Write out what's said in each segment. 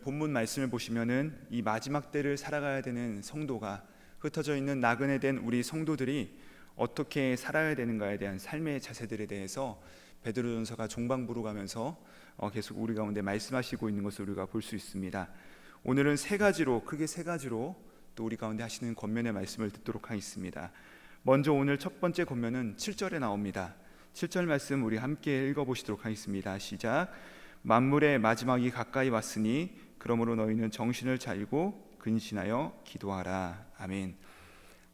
본문 말씀을 보시면은 이 마지막 때를 살아가야 되는 성도가 흩어져 있는 나그네 된 우리 성도들이 어떻게 살아야 되는가에 대한 삶의 자세들에 대해서 베드로전서가 종방부로 가면서 어, 계속 우리 가운데 말씀하시고 있는 것을 우리가 볼 수 있습니다. 오늘은 세 가지로 크게 세 가지로 또 우리 가운데 하시는 권면의 말씀을 듣도록 하겠습니다. 먼저 오늘 첫 번째 권면은 7절에 나옵니다. 7절 말씀 우리 함께 읽어 보시도록 하겠습니다. 시작. 만물의 마지막이 가까이 왔으니 그러므로 너희는 정신을 차리고 근신하여 기도하라. 아멘.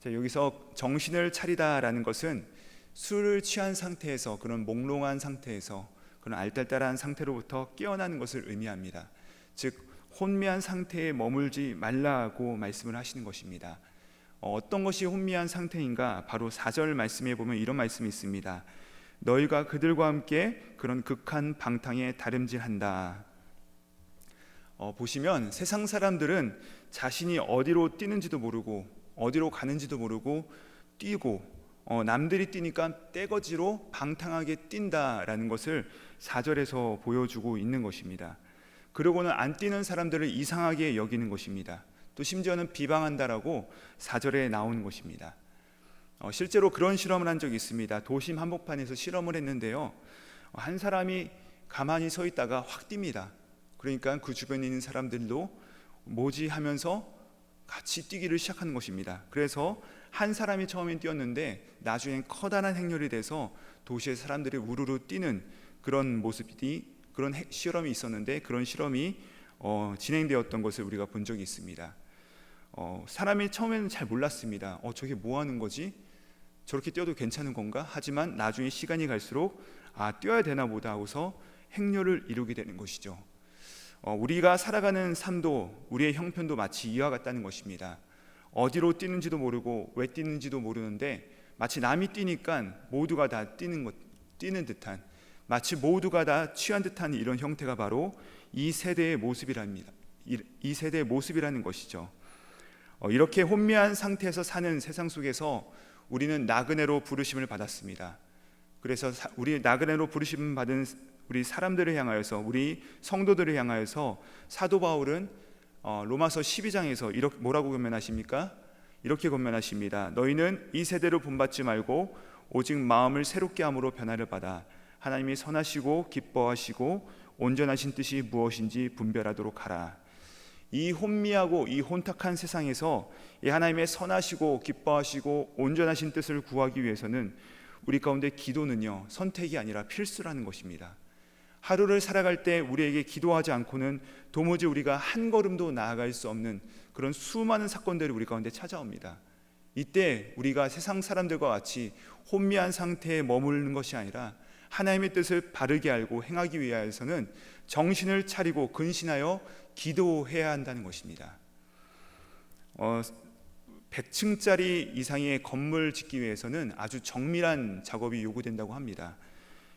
자, 여기서 정신을 차리다라는 것은 술을 취한 상태에서 그런 몽롱한 상태에서 그런 알딸딸한 상태로부터 깨어나는 것을 의미합니다. 즉 혼미한 상태에 머물지 말라고 말씀을 하시는 것입니다. 어, 떤 것이 혼미한 상태인가? 바로 4절 말씀에 보면 이런 말씀이 있습니다. 너희가 그들과 함께 그런 극한 방탕에 다름질한다. 어, 보시면 세상 사람들은 자신이 어디로 뛰는지도 모르고 어디로 가는지도 모르고 뛰고 어, 남들이 뛰니까 떼거지로 방탕하게 뛴다라는 것을 4절에서 보여주고 있는 것입니다. 그러고는 안 뛰는 사람들을 이상하게 여기는 것입니다. 또 심지어는 비방한다라고 4절에 나오는 것입니다. 어, 실제로 그런 실험을 한 적이 있습니다. 도심 한복판에서 실험을 했는데요. 어, 한 사람이 가만히 서 있다가 확 뜁니다. 그러니까 그 주변에 있는 사람들도 뭐지 하면서 같이 뛰기를 시작하는 것입니다. 그래서 한 사람이 처음엔 뛰었는데 나중엔 커다란 행렬이 돼서 도시의 사람들이 우르르 뛰는 그런 모습이 그런 실험이 있었는데 그런 실험이 어, 진행되었던 것을 우리가 본 적이 있습니다. 어, 사람이 처음에는 잘 몰랐습니다. 어, 저게 뭐 하는 거지? 저렇게 뛰어도 괜찮은 건가? 하지만 나중에 시간이 갈수록 아, 뛰어야 되나 보다 하고서 행렬을 이루게 되는 것이죠. 어, 우리가 살아가는 삶도 우리의 형편도 마치 이와 같다는 것입니다. 어디로 뛰는지도 모르고 왜 뛰는지도 모르는데 마치 남이 뛰니까 모두가 다 뛰는 것, 뛰는 듯한 마치 모두가 다 취한 듯한 이런 형태가 바로 이 세대의 모습이랍니다. 이, 이 세대의 모습이라는 것이죠. 어, 이렇게 혼미한 상태에서 사는 세상 속에서 우리는 나그네로 부르심을 받았습니다. 그래서 사, 우리 나그네로 부르심 받은 우리 사람들을 향하여서 우리 성도들을 향하여서 사도 바울은 어, 로마서 12장에서 이렇게 뭐라고 권면하십니까? 이렇게 권면하십니다. 너희는 이 세대로 본받지 말고 오직 마음을 새롭게 함으로 변화를 받아 하나님이 선하시고 기뻐하시고 온전하신 뜻이 무엇인지 분별하도록 하라. 이 혼미하고 이 혼탁한 세상에서 이 하나님의 선하시고 기뻐하시고 온전하신 뜻을 구하기 위해서는 우리 가운데 기도는요 선택이 아니라 필수라는 것입니다. 하루를 살아갈 때 우리에게 기도하지 않고는 도무지 우리가 한 걸음도 나아갈 수 없는 그런 수많은 사건들이 우리 가운데 찾아옵니다. 이때 우리가 세상 사람들과 같이 혼미한 상태에 머무르는 것이 아니라 하나님의 뜻을 바르게 알고 행하기 위하여서는 정신을 차리고 근신하여 기도해야 한다는 것입니다. 어, 100층짜리 이상의 건물 짓기 위해서는 아주 정밀한 작업이 요구된다고 합니다.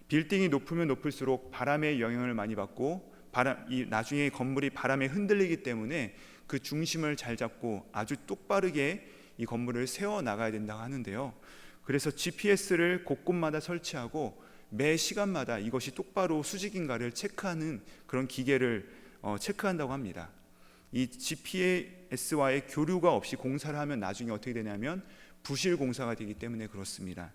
빌딩이 높으면 높을수록 바람의 영향을 많이 받고 바람, 이 나중에 건물이 바람에 흔들리기 때문에 그 중심을 잘 잡고 아주 똑바르게 이 건물을 세워 나가야 된다고 하는데요. 그래서 GPS를 곳곳마다 설치하고 매 시간마다 이것이 똑바로 수직인가를 체크하는 그런 기계를 어, 체크한다고 합니다. 이 GPS와의 교류가 없이 공사를 하면 나중에 어떻게 되냐면 부실 공사가 되기 때문에 그렇습니다.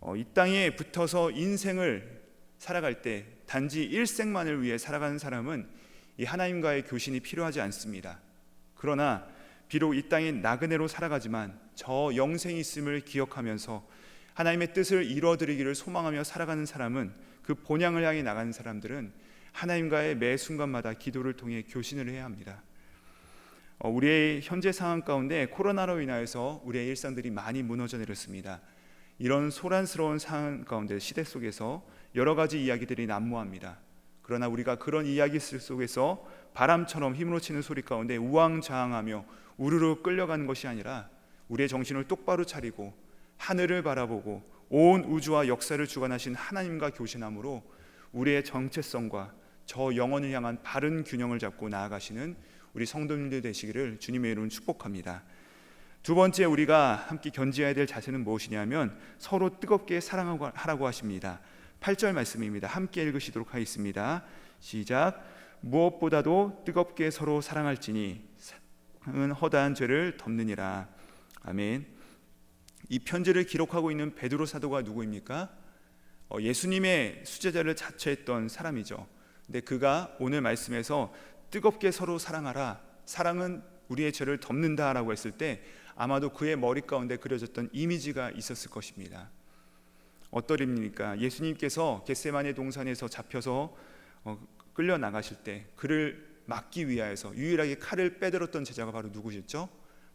어, 이 땅에 붙어서 인생을 살아갈 때 단지 일생만을 위해 살아가는 사람은 이 하나님과의 교신이 필요하지 않습니다. 그러나 비록 이 땅에 나그네로 살아가지만 저 영생이 있음을 기억하면서 하나님의 뜻을 이루어드리기를 소망하며 살아가는 사람은 그 본향을 향해 나가는 사람들은 하나님과의 매 순간마다 기도를 통해 교신을 해야 합니다. 어, 우리의 현재 상황 가운데 코로나로 인하여서 우리의 일상들이 많이 무너져 내렸습니다. 이런 소란스러운 상황 가운데 시대 속에서 여러 가지 이야기들이 난무합니다. 그러나 우리가 그런 이야기 속에서 바람처럼 힘으로 치는 소리 가운데 우왕좌왕하며 우르르 끌려가는 것이 아니라 우리의 정신을 똑바로 차리고 하늘을 바라보고 온 우주와 역사를 주관하신 하나님과 교신함으로 우리의 정체성과 저 영혼을 향한 바른 균형을 잡고 나아가시는 우리 성도님들 되시기를 주님의 이름으로 축복합니다. 두 번째 우리가 함께 견지해야 될 자세는 무엇이냐면 서로 뜨겁게 사랑하고 하라고 하십니다. 8절 말씀입니다. 함께 읽으시도록 하겠습니다. 시작. 무엇보다도 뜨겁게 서로 사랑할지니 사랑은 허다한 죄를 덮느니라. 아멘. 이 편지를 기록하고 있는 베드로 사도가 누구입니까? 어, 예수님의 수제자를 자처했던 사람이죠. 근데 그가 오늘 말씀에서 뜨겁게 서로 사랑하라. 사랑은 우리의 죄를 덮는다라고 했을 때 아마도 그의 머리 가운데 그려졌던 이미지가 있었을 것입니다. 어떠립니까? 예수님께서 겟세마네 동산에서 잡혀서 어, 끌려 나가실 때 그를 막기 위하여서 유일하게 칼을 빼들었던 제자가 바로 누구셨죠?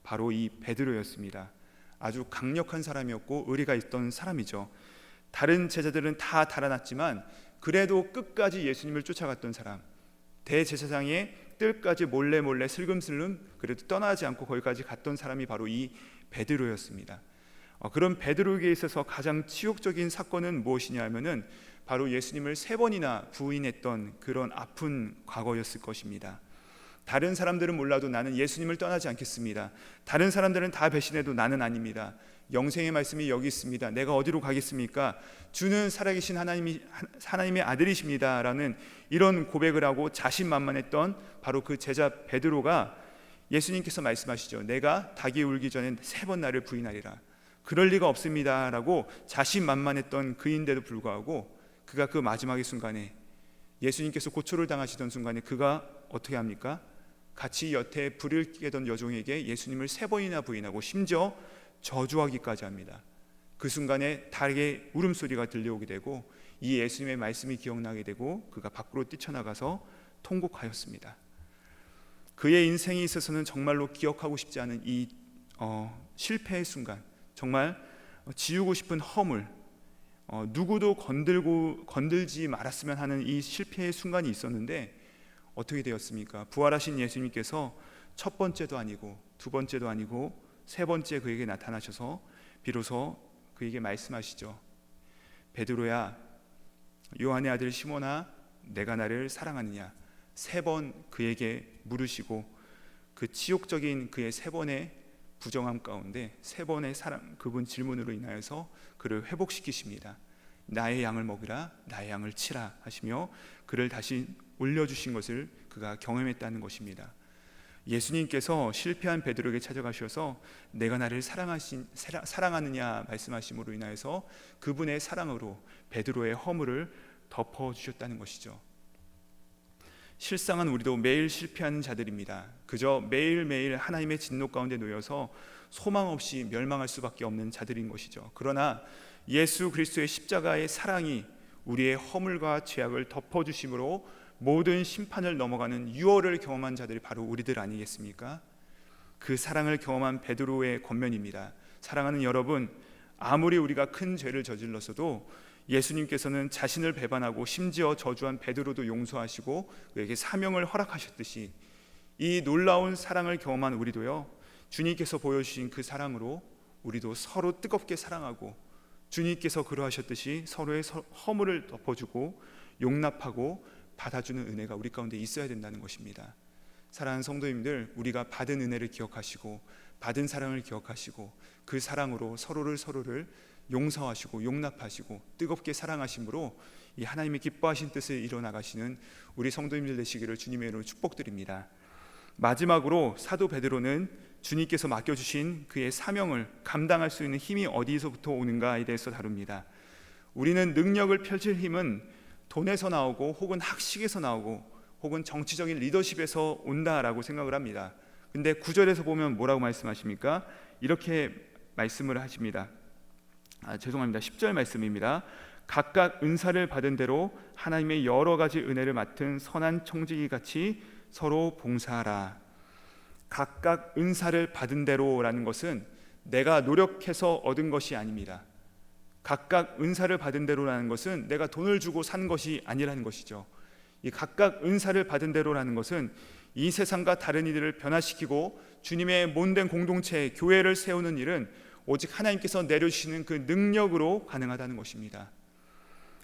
바로 이 베드로였습니다. 아주 강력한 사람이었고 의리가 있던 사람이죠. 다른 제자들은 다 달아났지만 그래도 끝까지 예수님을 쫓아갔던 사람. 대제사장의 뜰까지 몰래 몰래 슬금슬금 그래도 떠나지 않고 거기까지 갔던 사람이 바로 이 베드로였습니다. 어, 그런 베드로에게 있어서 가장 치욕적인 사건은 무엇이냐 하면은 바로 예수님을 세 번이나 부인했던 그런 아픈 과거였을 것입니다. 다른 사람들은 몰라도 나는 예수님을 떠나지 않겠습니다. 다른 사람들은 다 배신해도 나는 아닙니다. 영생의 말씀이 여기 있습니다. 내가 어디로 가겠습니까? 주는 살아계신 하나님이 하나님의 아들이십니다라는 이런 고백을 하고 자신만만했던 바로 그 제자 베드로가 예수님께서 말씀하시죠. 내가 닭이 울기 전에 세 번 나를 부인하리라. 그럴 리가 없습니다라고 자신만만했던 그인데도 불구하고 그가 그 마지막의 순간에 예수님께서 고초를 당하시던 순간에 그가 어떻게 합니까? 같이 여태 불을 깨던 여종에게 예수님을 세 번이나 부인하고 심지어 저주하기까지 합니다. 그 순간에 닭의 울음소리가 들려오게 되고 이 예수님의 말씀이 기억나게 되고 그가 밖으로 뛰쳐나가서 통곡하였습니다. 그의 인생에 있어서는 정말로 기억하고 싶지 않은 이 어, 실패의 순간, 정말 지우고 싶은 허물, 어, 누구도 건들고 건들지 말았으면 하는 이 실패의 순간이 있었는데 어떻게 되었습니까? 부활하신 예수님께서 첫 번째도 아니고 두 번째도 아니고 세 번째 그에게 나타나셔서 비로소 그에게 말씀하시죠. 베드로야, 요한의 아들 시몬아, 내가 나를 사랑하느냐? 세 번 그에게 물으시고 그 치욕적인 그의 세 번의 부정함 가운데 세 번의 사랑 그분 질문으로 인하여서 그를 회복시키십니다. 나의 양을 먹으라, 나의 양을 치라 하시며 그를 다시 올려 주신 것을 그가 경험했다는 것입니다. 예수님께서 실패한 베드로에게 찾아가셔서 내가 나를 사랑하신 사랑하느냐 말씀하심으로 인하여서 그분의 사랑으로 베드로의 허물을 덮어 주셨다는 것이죠. 실상은 우리도 매일 실패하는 자들입니다. 그저 매일매일 하나님의 진노 가운데 놓여서 소망 없이 멸망할 수밖에 없는 자들인 것이죠. 그러나 예수 그리스도의 십자가의 사랑이 우리의 허물과 죄악을 덮어 주심으로 모든 심판을 넘어가는 유월을 경험한 자들이 바로 우리들 아니겠습니까? 그 사랑을 경험한 베드로의 권면입니다. 사랑하는 여러분, 아무리 우리가 큰 죄를 저질렀어도 예수님께서는 자신을 배반하고 심지어 저주한 베드로도 용서하시고 그에게 사명을 허락하셨듯이 이 놀라운 사랑을 경험한 우리도요. 주님께서 보여주신 그 사랑으로 우리도 서로 뜨겁게 사랑하고 주님께서 그러하셨듯이 서로의 허물을 덮어주고 용납하고 받아주는 은혜가 우리 가운데 있어야 된다는 것입니다. 사랑하는 성도님들, 우리가 받은 은혜를 기억하시고 받은 사랑을 기억하시고 그 사랑으로 서로를 서로를 용서하시고 용납하시고 뜨겁게 사랑하심으로 이 하나님의 기뻐하신 뜻을 이뤄 나가시는 우리 성도님들 되시기를 주님의 이름으로 축복드립니다. 마지막으로 사도 베드로는 주님께서 맡겨 주신 그의 사명을 감당할 수 있는 힘이 어디서부터 오는가에 대해서 다룹니다. 우리는 능력을 펼칠 힘은 돈에서 나오고 혹은 학식에서 나오고 혹은 정치적인 리더십에서 온다라고 생각을 합니다. 근데 구절에서 보면 뭐라고 말씀하십니까? 이렇게 말씀을 하십니다. 아, 죄송합니다. 10절 말씀입니다. 각각 은사를 받은 대로 하나님의 여러 가지 은혜를 맡은 선한 청지기 같이 서로 봉사하라. 각각 은사를 받은 대로라는 것은 내가 노력해서 얻은 것이 아닙니다. 각각 은사를 받은 대로라는 것은 내가 돈을 주고 산 것이 아니라는 것이죠. 이 각각 은사를 받은 대로라는 것은 이 세상과 다른 이들을 변화시키고 주님의 몸된 공동체 교회를 세우는 일은 오직 하나님께서 내려주시는 그 능력으로 가능하다는 것입니다.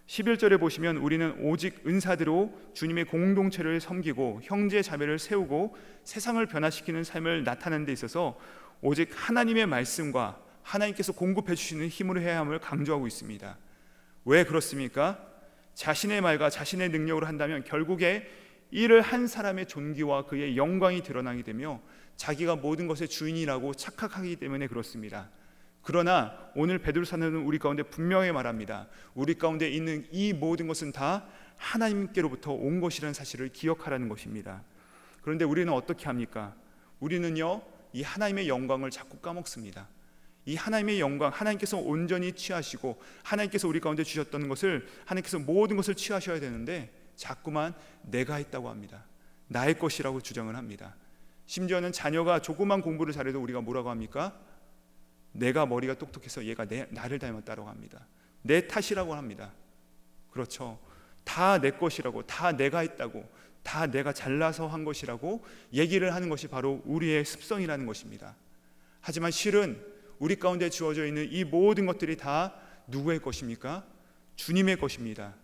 11절에 보시면 우리는 오직 은사대로 주님의 공동체를 섬기고 형제 자매를 세우고 세상을 변화시키는 삶을 나타내는 데 있어서 오직 하나님의 말씀과 하나님께서 공급해 주시는 힘으로 해야 함을 강조하고 있습니다. 왜 그렇습니까? 자신의 말과 자신의 능력으로 한다면 결국에 이를 한 사람의 존귀와 그의 영광이 드러나게 되며 자기가 모든 것의 주인이라고 착각하기 때문에 그렇습니다. 그러나 오늘 베드로사는 우리 가운데 분명히 말합니다. 우리 가운데 있는 이 모든 것은 다 하나님께로부터 온 것이라는 사실을 기억하라는 것입니다. 그런데 우리는 어떻게 합니까? 우리는요, 이 하나님의 영광을 자꾸 까먹습니다. 이 하나님의 영광, 하나님께서 온전히 취하시고 하나님께서 우리 가운데 주셨던 것을 하나님께서 모든 것을 취하셔야 되는데 자꾸만 내가 했다고 합니다. 나의 것이라고 주장을 합니다. 심지어는 자녀가 조그만 공부를 잘해도 우리가 뭐라고 합니까? 내가 머리가 똑똑해서 얘가 내, 나를 닮았다고 합니다. 내 탓이라고 합니다. 그렇죠. 다 내 것이라고, 다 내가 했다고, 다 내가 잘나서 한 것이라고 얘기를 하는 것이 바로 우리의 습성이라는 것입니다. 하지만 실은 우리 가운데 주어져 있는 이 모든 것들이 다 누구의 것입니까? 주님의 것입니다.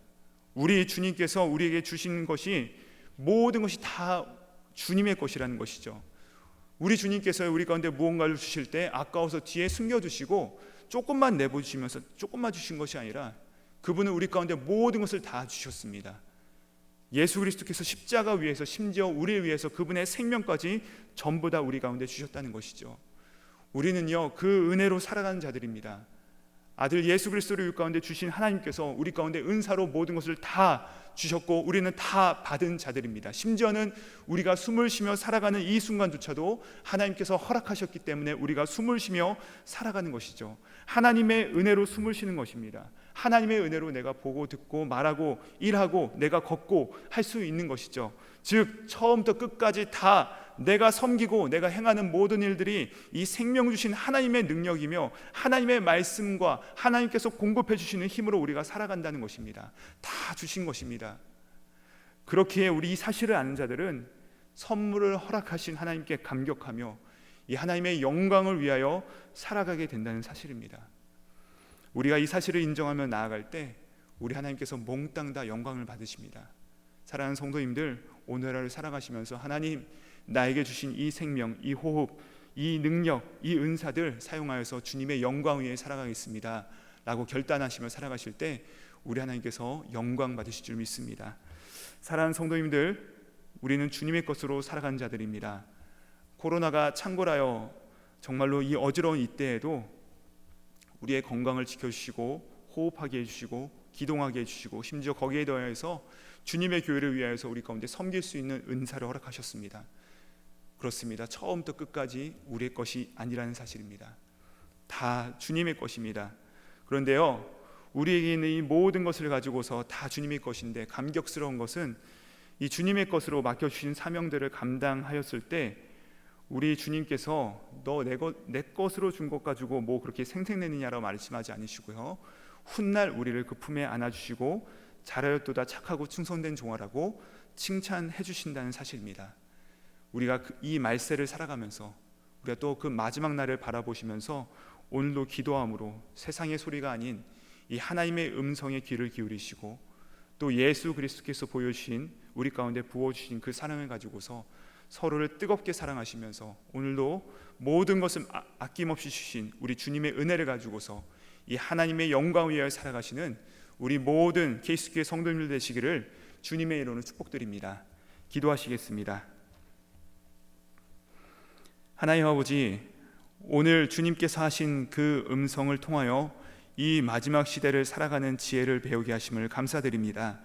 우리 주님께서 우리에게 주신 것이 모든 것이 다 주님의 것이라는 것이죠. 우리 주님께서 우리 가운데 무언가를 주실 때 아까워서 뒤에 숨겨두시고 조금만 내보주시면서 조금만 주신 것이 아니라 그분은 우리 가운데 모든 것을 다 주셨습니다. 예수 그리스도께서 십자가 위에서 심지어 우리를 위해서 그분의 생명까지 전부 다 우리 가운데 주셨다는 것이죠. 우리는요 그 은혜로 살아가는 자들입니다. 아들 예수 그리스도를 우리 가운데 주신 하나님께서 우리 가운데 은사로 모든 것을 다 주셨고 우리는 다 받은 자들입니다. 심지어는 우리가 숨을 쉬며 살아가는 이 순간조차도 하나님께서 허락하셨기 때문에 우리가 숨을 쉬며 살아가는 것이죠. 하나님의 은혜로 숨을 쉬는 것입니다. 하나님의 은혜로 내가 보고 듣고 말하고 일하고 내가 걷고 할 수 있는 것이죠. 즉 처음부터 끝까지 다 내가 섬기고 내가 행하는 모든 일들이 이 생명 주신 하나님의 능력이며 하나님의 말씀과 하나님께서 공급해 주시는 힘으로 우리가 살아간다는 것입니다. 다 주신 것입니다. 그렇기에 우리 이 사실을 아는 자들은 선물을 허락하신 하나님께 감격하며 이 하나님의 영광을 위하여 살아가게 된다는 사실입니다. 우리가 이 사실을 인정하며 나아갈 때 우리 하나님께서 몽땅 다 영광을 받으십니다. 사랑하는 성도님들 오늘 하루 살아가시면서 하나님 나에게 주신 이 생명, 이 호흡, 이 능력, 이 은사들 사용하여서 주님의 영광 위에 살아가겠습니다. 라고 결단하시며 살아가실 때 우리 하나님께서 영광 받으실 줄 믿습니다. 사랑하는 성도님들, 우리는 주님의 것으로 살아간 자들입니다. 코로나가 창궐하여 정말로 이 어지러운 이때에도 우리의 건강을 지켜주시고 호흡하게 해주시고 기동하게 해주시고 심지어 거기에 더해서 주님의 교회를 위하여서 우리 가운데 섬길 수 있는 은사를 허락하셨습니다. 그렇습니다. 처음부터 끝까지 우리의 것이 아니라는 사실입니다. 다 주님의 것입니다. 그런데요, 우리에게 있는 이 모든 것을 가지고서 다 주님의 것인데 감격스러운 것은 이 주님의 것으로 맡겨 주신 사명들을 감당하였을 때 우리 주님께서 너내내 것으로 준 것 가지고 뭐 그렇게 생색내느냐라고 말씀하지 않으시고요. 훗날 우리를 그 품에 안아주시고 잘하였도다 착하고 충성된 종아라고 칭찬해 주신다는 사실입니다. 우리가 그이 말세를 살아가면서 우리가 또 그 마지막 날을 바라보시면서 오늘도 기도함으로 세상의 소리가 아닌 이 하나님의 음성에 귀를 기울이시고 또 예수 그리스도께서 보여주신 우리 가운데 부어주신 그 사랑을 가지고서 서로를 뜨겁게 사랑하시면서 오늘도 모든 것을 아, 아낌없이 주신 우리 주님의 은혜를 가지고서 이 하나님의 영광 위에 살아가시는 우리 모든 케이스교회 성도님들 되시기를 주님의 이름으로 축복드립니다. 기도하시겠습니다. 하나님 아버지 오늘 주님께서 하신 그 음성을 통하여 이 마지막 시대를 살아가는 지혜를 배우게 하심을 감사드립니다.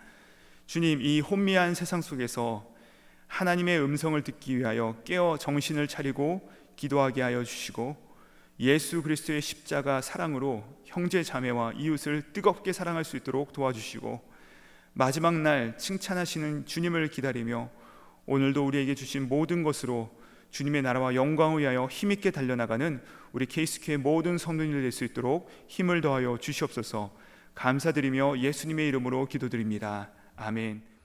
주님 이 혼미한 세상 속에서 하나님의 음성을 듣기 위하여 깨어 정신을 차리고 기도하게 하여 주시고 예수 그리스도의 십자가 사랑으로 형제 자매와 이웃을 뜨겁게 사랑할 수 있도록 도와주시고 마지막 날 칭찬하시는 주님을 기다리며 오늘도 우리에게 주신 모든 것으로 주님의 나라와 영광을 위하여 힘있게 달려나가는 우리 케이스케의 모든 성도님들 될 수 있도록 힘을 더하여 주시옵소서 감사드리며 예수님의 이름으로 기도드립니다. 아멘.